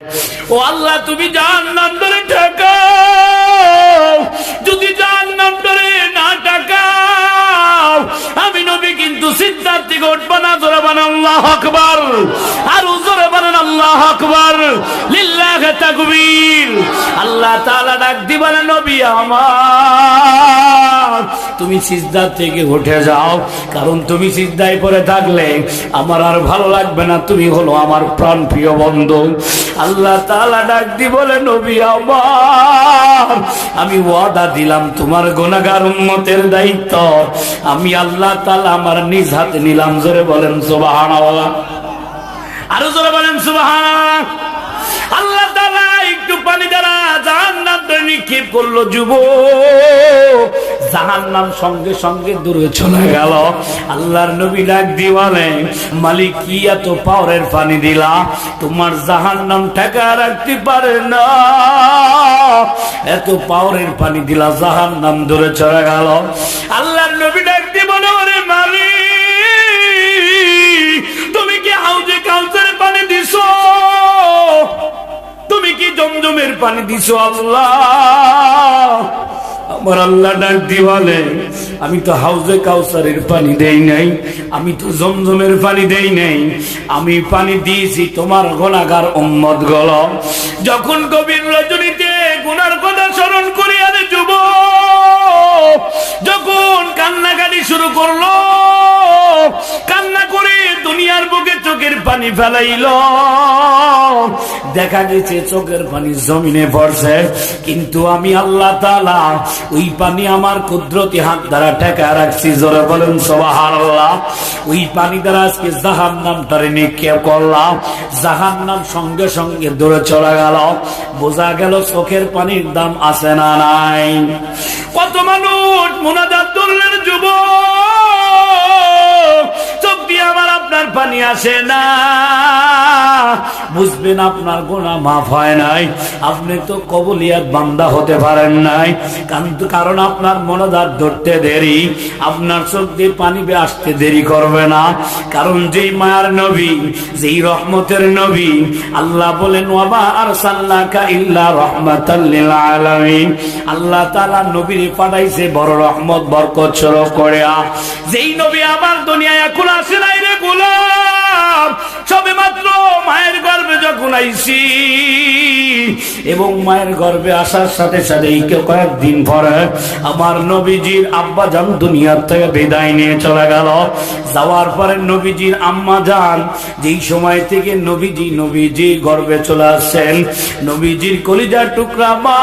ও আল্লাহ, তুমি জাহান্নাম ধরে ঠেকাও। যদি নাম ধরে না ঠেকাও, আমি নবী কিন্তু সিদ্ধার্থী থেকে উঠবো না, জোরে বানান আল্লাহ আকবার আর জোরে বানান আল্লাহ আকবার, লিল্লাহ তাকবীর। আল্লাহ তাআলা ডাক দিবানে, নবী আমার, তুমি সিজদা থেকে উঠে যাও, কারণ তুমি সিজদায় পরে থাকলে আমার আর ভালো লাগবে না, তুমি হলো আমার প্রাণ প্রিয় বন্ধু। আল্লাহ তাআলা ডাক দি বলে, নবী আমার, আমি ওয়াদা দিলাম, তোমার গুনাহগার উম্মতের দায়িত্ব। আমি আল্লাহ তাআলা আমার নিজ হাতে নিলাম, জোরে বলেন, সুবহানাল্লাহ। আরও জোরে বলেন, সুবহানাল্লাহ। আল্লাহ তাআলা একটু পানি দ্বারা জাহান্নাম নিক্ষেপ করল যুব জাহান্নাম সঙ্গে সঙ্গে দূরে চলে গেল। আল্লাহর নবী ডাক দিয়ে বলে, মালিক, কি এত পাওয়ারের পানি দিলা? তোমার জাহান্নাম ঠেকা রাখতে পারে না। এত পাওয়ারের পানি দিলা, জাহান্নাম দূরে চলে গেল। আল্লাহর নবী ডাক দিয়ে বলে, ওরে পানি দিছো আল্লাহ। আমার আল্লাহ ডাক দিওয়ালে আমি তো হাউজে কাউসারের পানি দেই নাই, আমি তো জমজমের পানি দেই নাই, আমি পানি দিয়েছি তোমার গোনাগার উম্মত গল যখন গভীর রজনীতে গুনার কথা স্মরণ করি আরে যুব, যখন কান্নাকাটি শুরু করল, কান্না করে দুনিয়ার বুকে চোখের পানি ফেলাইল। দেখা গেছে চোখের পানি জমিনে পড়ছে। কিন্তু আমি আল্লাহ তালা ওই পানি আমার কুদরতি হাত দ্বারা ঠেকা রাখছি। জোরে বলেন সবাহার আল্লাহ ওই পানি দ্বারা আজকে জাহান নাম তারে নিক্ষেপ করলাম। জাহান নাম সঙ্গে সঙ্গে দৌড়ে চলে গেল। বোঝা গেল চোখের পানির দাম আছে না নাই। কত মানুষ মোনাজাত তুললেন যুবক? চোখ দিয়ে আমার আপনার পানি আসে না। বুঝবেন আপনার গোনা মাফ হয় নাই। আপনি তো কবলিয়াত বান্দা হতে পারেন নাই। কিন্তু কারণ আপনার মনোদার ধরতে দেরি। আপনার চোখ দিয়ে পানি আসতে দেরি করবে না। কারণ যেই মায়ার নবী, যেই রহমতের নবী, আল্লাহ বলেন ওয়াবা আর সাল্লাকা ইল্লা রহমাতাল আলামিন। আল্লাহ তাআলা নবীর পাঠাইছে, বড় রহমত, বরকত স্বরূপ করে যেই নবী আমার দুনিয়ায় এখন আসে নাই রে গোলাম। আইছি এবং মায়ের গর্ভে আসার সাথে সাথে কয়েকদিন পরে আমার নবীজির আব্বা যান দুনিয়ার থেকে বিদায় নিয়ে চলে গেল। যাওয়ার পরে নবীজির আম্মা যান, যেই সময় থেকে নবীজি নবীজি গর্ভে চলে আসছেন, নবীজির কলিজার টুকরা মা,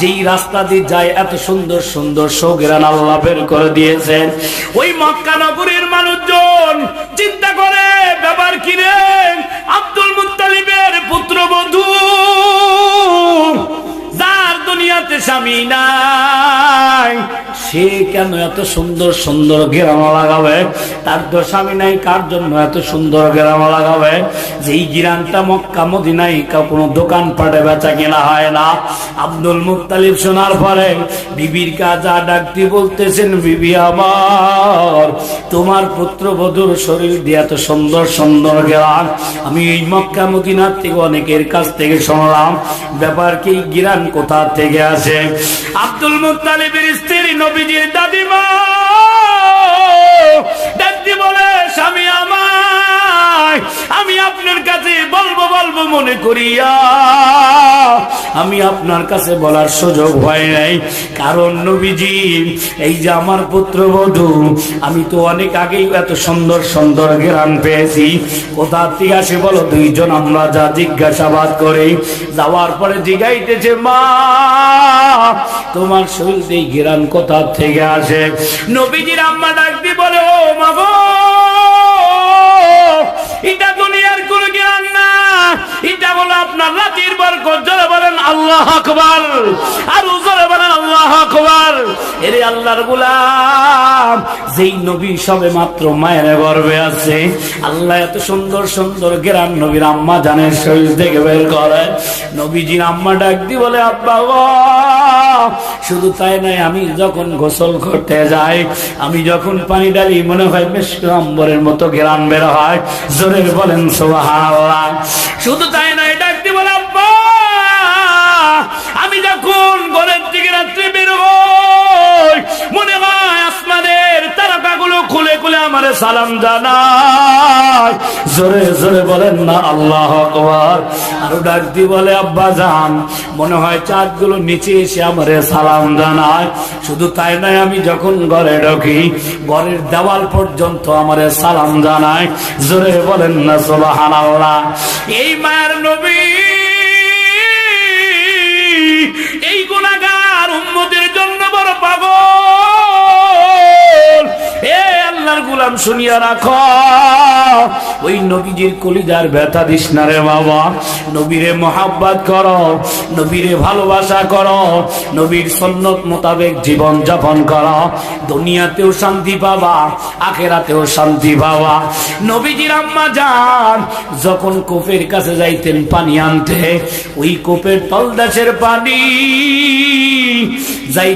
যেই রাস্তা দিয়ে যায় এত সুন্দর সুন্দর সৌগেরান আল্লাহ বের করে দিয়েছেন। ওই মক্কা নগরীর মানুষজন চিন্তা করে, ব্যাপার কিনে আব্দুল মুত্তালিবের পুত্রবধূ স্বামী নাই। সে কেন এত সুন্দর সুন্দর গেরামা লাগাবে? তার তো স্বামী নাই, কার জন্য এত সুন্দর গেরামা লাগাবে? যেই গিরানটা মক্কা মদিনাই কোনো দোকান পাটে বেচা কেনা হয় না। আব্দুল মুত্তালিব শোনার পরে, বিবির কাজা ডাকতে বলতেছেন, বিবি আমার তোমার পুত্রবধূর শরীর দিয়া তো সুন্দর সুন্দর গেলাম। আমি এই মক্কা মদিনার থেকে অনেকের কাছ থেকে শুনলাম। ব্যাপার কি, গিরান কোথা থেকে আসে? আব্দুল মুতালিবের স্ত্রী নবীজির দাদিমা। দাদি বলে, স্বামী আমায় আমি আপনার কাছে বলব বলব মনে করিয়া। আমি আপনার কাছে বলার সুযোগ হয় নাই। কারণ নবীজি, এই যে আমার পুত্রবধূ, আমি তো অনেক আগেই এত সুন্দর সুন্দর জ্ঞান পেয়েছি। কোথা থেকে আসে বলো দুইজন, আমরা যা জিজ্ঞাসাবাদ করি। যাওয়ার পরে জিগাইতেছে, মা, তোমার শরীর এই জ্ঞান কোথা থেকে আসে? নবীজির আম্মা ডাক বলে, ও মা আল্লাহ আকবার। আর জোরে বলেন, আল্লাহ আকবার। এরে আল্লাহর গোলাম, যেই নবী সবে মাত্র মায়ের গর্বে আছে, আল্লাহ এত সুন্দর সুন্দর গেরান নবীর আম্মা জানের শরীর থেকে বের করে। নবীজির আম্মা ডাক দি বলে, আব্বা গো, শুধু তাই নয়, আমি যখন গোসল করতে যাই, আমি যখন পানি ডালি মনে হয় বেশ অম্বরের মতো গ্রাম বের হয়। জোরে বলেন সোহা শুধু তাই নাই নয় ডাকতে বলে, আব্বা যখন ঘরের দিকে রাত্রে বের হই? মনে হয় আসমানের তারকাগুলো খুলে খুলে আমার সালাম জানায়। জোরে জোরে বলেন না, আল্লাহ আকবার। আরও ডাক দিয়ে বলে, আব্বা যান মনে হয় চাঁদগুলো নিচে এসে আমারে সালাম জানায়। শুধু তাই নয়, আমি যখন ঘরে ঢুকি, ঘরের দেওয়াল পর্যন্ত আমারে সালাম জানায়। জোরে বলেন না সোবাহান আল্লাহ এই মায়ের নবী আল্লাহর শুনিয়া রাখো। ওই নবীজির কলিজার ব্যথা দিস না রে বাবা। নবীরে মহাব্বাত করো, নবীরে ভালোবাসা করো, নবীর সন্ন্যত মোতাবেক জীবন যাপন করো। দুনিয়াতেও শান্তি পাবা, আখেরাতেও শান্তি পাবা। নবীজির আম্মা যান, যখন কোপের কাছে যাইতেন পানি আনতে, ওই কোপের তলদাসের পানি যাই